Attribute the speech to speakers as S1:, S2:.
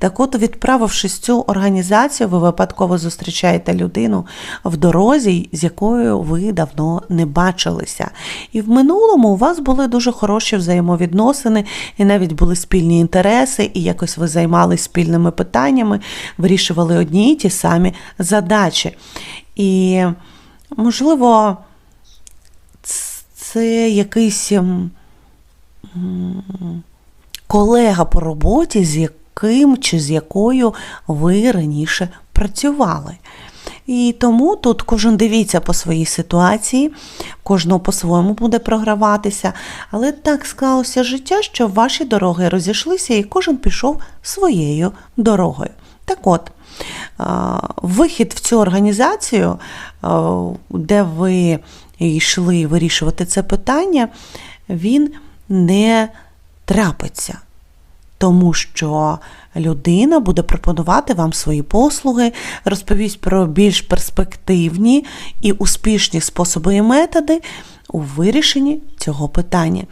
S1: Так от, відправившись в цю організацію, ви випадково зустрічаєте людину в дорозі, з якою ви давно не бачилися. І в минулому у вас були дуже хороші взаємовідносини, і навіть були спільні інтереси, і якось ви займалися спільними питаннями, вирішували одні і ті самі задачі. І, можливо, це якийсь. колега по роботі, з яким чи з якою ви раніше працювали. І тому тут кожен дивіться по своїй ситуації, кожного по-своєму буде програватися. Але так склалося життя, що ваші дороги розійшлися, і кожен пішов своєю дорогою. Так от, вихід в цю організацію, де ви йшли вирішувати це питання, він не трапиться. Тому що людина буде пропонувати вам свої послуги, розповість про більш перспективні і успішні способи і методи у вирішенні цього питання.